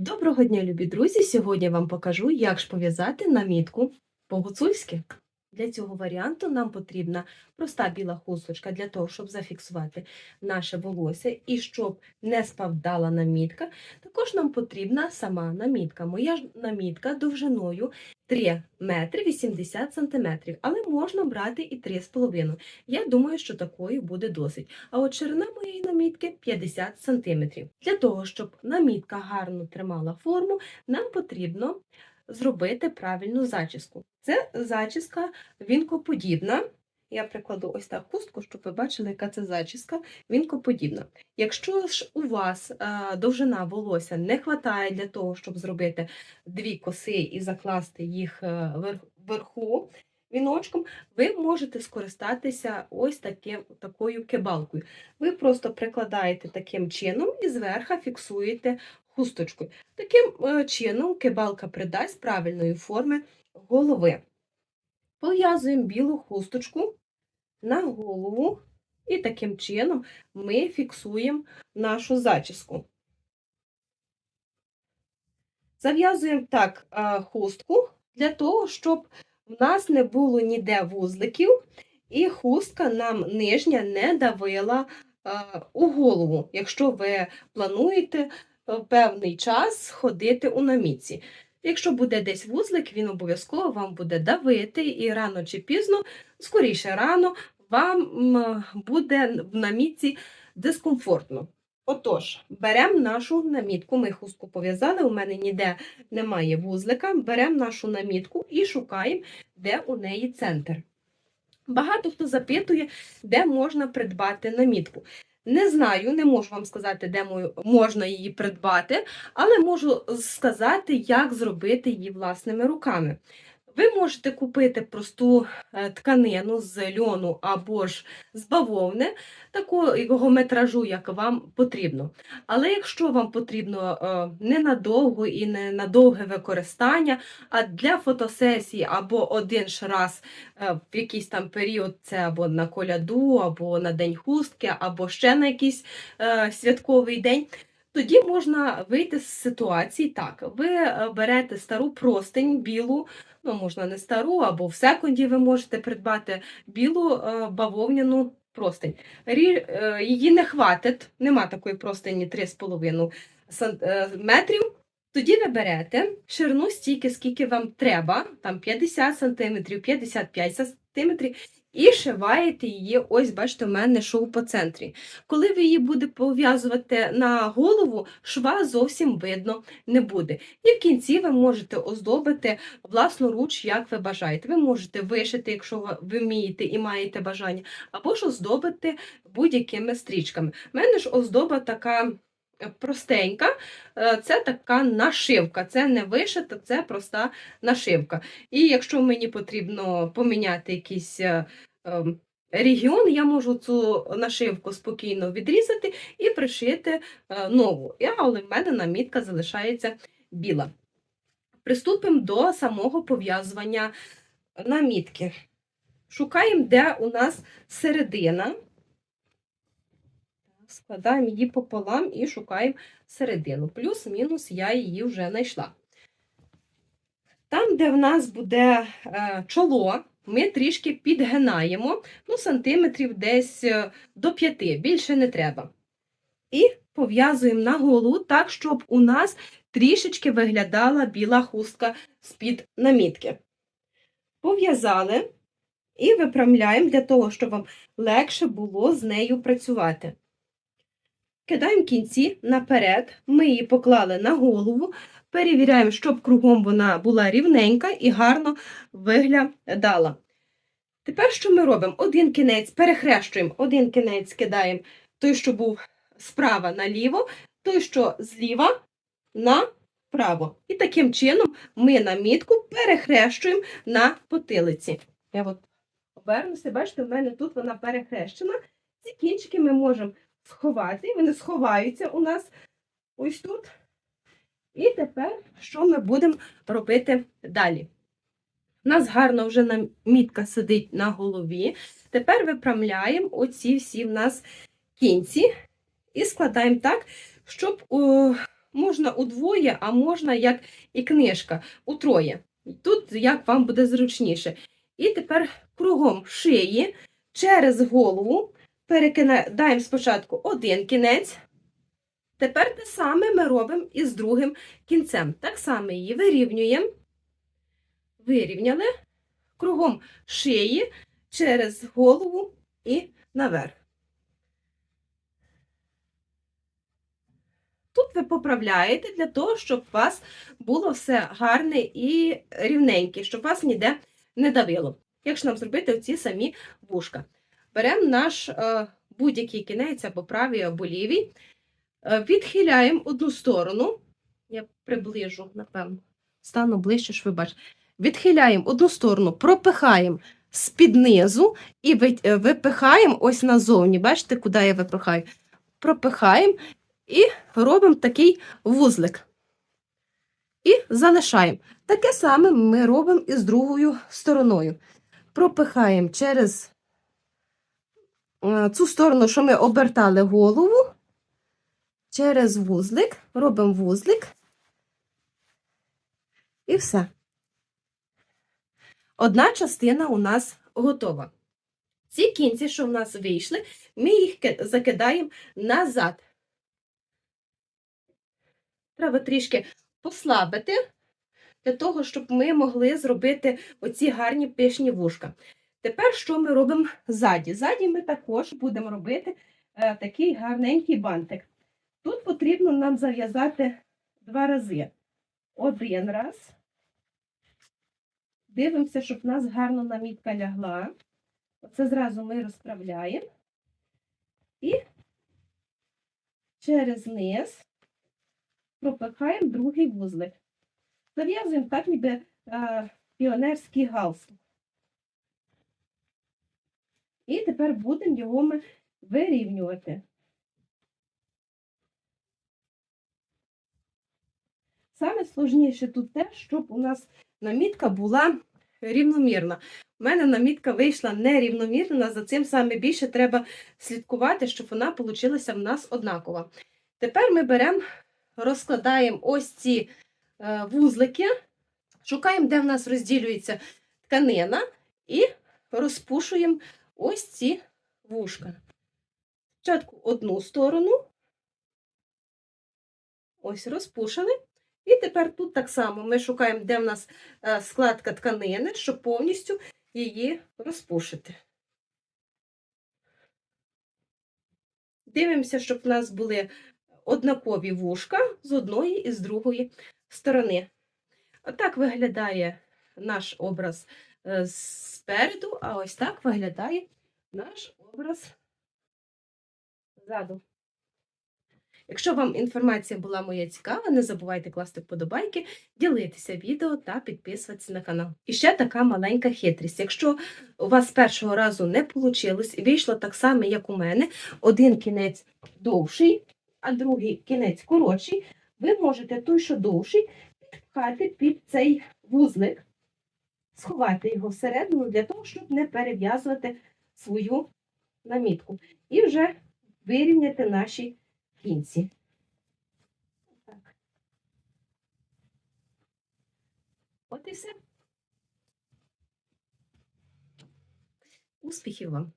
Доброго дня, любі друзі! Сьогодні я вам покажу, як ж пов'язати намітку по-гуцульськи. Для цього варіанту нам потрібна проста біла хусточка для того, щоб зафіксувати наше волосся і щоб не спавдала намітка. Також нам потрібна сама намітка. Моя намітка довжиною 3 метри 80 сантиметрів, але можна брати і 3,5. Я думаю, що такої буде досить. А от ширина моєї намітки 50 см. Для того, щоб намітка гарно тримала форму, нам потрібно зробити правильну зачіску. Це зачіска вінкоподібна. Я прикладу ось так хустку, щоб ви бачили, яка це зачіска вінкоподібна. Якщо ж у вас е, довжина волосся не вистачає для того, щоб зробити дві коси і закласти їх е, вверху віночком, ви можете скористатися ось таким, такою кебалкою. Ви просто прикладаєте таким чином і зверху фіксуєте хусточкою. Таким е, чином кебалка придасть правильної форми голови. Пов'язуємо білу хусточку на голову, і таким чином ми фіксуємо нашу зачіску. Зав'язуємо так е, хустку для того, щоб в нас не було ніде вузликів, і хустка нам нижня не давила е, у голову, якщо ви плануєте певний час ходити у намітці. Якщо буде десь вузлик, він обов'язково вам буде давити, і рано чи пізно, скоріше рано, вам буде в намітці дискомфортно. Отож, беремо нашу намітку, ми хустку пов'язали, у мене ніде немає вузлика, беремо нашу намітку і шукаємо, де у неї центр. Багато хто запитує, де можна придбати намітку. Не знаю, не можу вам сказати, де мо- можна її придбати, але можу сказати, як зробити її власними руками. Ви можете купити просту е, тканину з льону або ж з бавовни, такого метражу, як вам потрібно. Але якщо вам потрібно е, не надовго і не на довге використання, а для фотосесії або один ж раз е, в якийсь там період, це або на коляду, або на день хустки, або ще на якийсь святковий день. Тоді можна вийти з ситуації так. Ви е, берете стару простинь білу, ну можна не стару, або в секунді ви можете придбати білу е, бавовняну простинь. Е, Її не хватить, нема такої простині 3,5 е, метрів. Тоді ви берете ширину стільки, скільки вам треба, там 50 см, 55 см, і шиваєте її, ось бачите, у мене шов по центрі. Коли ви її будете пов'язувати на голову, шва зовсім видно не буде. І в кінці ви можете оздобити власноруч, як ви бажаєте. Ви можете вишити, якщо ви- вмієте і маєте бажання, або ж оздобити будь-якими стрічками. У мене ж оздоба така простенька, е, це така нашивка. Це не вишита, це проста нашивка. І якщо мені потрібно поміняти якийсь е, ем, регіон, я можу цю нашивку спокійно відрізати і пришити е, нову. Але в мене намітка залишається біла. Приступимо до самого пов'язування намітки. Шукаємо, де у нас середина. Складаємо її пополам і шукаємо середину. Плюс-мінус я її вже знайшла. Там, де в нас буде е, чоло, ми трішки підгинаємо, ну, сантиметрів десь е, до 5, більше не треба. І пов'язуємо на голову так, щоб у нас трішечки виглядала біла хустка з-під намітки. Пов'язали і випрямляємо для того, щоб вам легше було з нею працювати. Кидаємо кінці наперед, ми її поклали на голову, перевіряємо, щоб кругом вона була рівненька і гарно виглядала. Тепер що ми робимо? Один кінець перехрещуємо, один кінець кидаємо той, що був справа наліво, той, що зліва направо. І таким чином ми намітку перехрещуємо на потилиці. Я от обернуся, бачите, в мене тут вона перехрещена. Ці кінчики ми можемо сховати, вони сховаються у нас ось тут. І тепер що ми будемо робити далі? У нас гарно вже намітка сидить на голові. Тепер виправляємо оці всі в нас кінці і складаємо так, щоб о, можна удвоє, а можна як і книжка, утроє. Тут як вам буде зручніше. І тепер кругом шиї через голову перекидаємо спочатку один кінець. Тепер те саме ми робимо і з другим кінцем. Так само її вирівнюємо. Вирівняли кругом шиї через голову і наверх. Тут ви поправляєте для того, щоб у вас було все гарне і рівненьке, щоб вас ніде не давило. Якщо нам зробити оці самі вушка. Беремо наш е, будь-який кінець або правий, або лівий, е, відхиляємо одну сторону. Я приближу, напевно, стану ближче, щоб ви бачите. Відхиляємо одну сторону, пропихаємо з-під низу і е, випихаємо ось назовні. Бачите, куди я випихаю? Пропихаємо і робимо такий вузлик. І залишаємо. Таке саме ми робимо і з другою стороною. Пропихаємо через цю сторону, що ми обертали голову, через вузлик, робимо вузлик. І все. Одна частина у нас готова. Ці кінці, що в нас вийшли, ми їх закидаємо назад. Треба трішки послабити, для того, щоб ми могли зробити оці гарні пишні вушка. Тепер що ми робимо ззаді? Ззаді ми також будемо робити е, такий гарненький бантик. Тут потрібно нам зав'язати два рази. Один раз. Дивимося, щоб в нас гарно намітка лягла. Оце зразу ми розправляємо. І через низ пропихаємо другий вузлик. Зав'язуємо так, ніби е, піонерський галстук. І тепер будемо його ми вирівнювати. Саме сложніше тут те, щоб у нас намітка була рівномірна. У мене намітка вийшла нерівномірна, за цим саме більше треба слідкувати, щоб вона вийшла в нас однакова. Тепер ми беремо, розкладаємо ось ці е, вузлики, шукаємо, де в нас розділюється тканина, і розпушуємо ось ці вушка. Спочатку одну сторону, ось розпушили. І тепер тут так само ми шукаємо, де в нас е, складка тканини, щоб повністю її розпушити. Дивимося, щоб в нас були однакові вушка з одної і з другої сторони. Отак виглядає наш образ спереду, а ось так виглядає наш образ ззаду. Якщо вам інформація була моя цікава, не забувайте класти вподобайки, ділитися відео та підписуватися на канал. І ще така маленька хитрість. Якщо у вас першого разу не вийшло, вийшло так само, як у мене, один кінець довший, а другий кінець коротший, ви можете той, що довший, підпхати під цей вузлик, сховати його всередину для того, щоб не перев'язувати свою намітку. І вже вирівняти наші кінці. Так. От і все. Успіхів вам!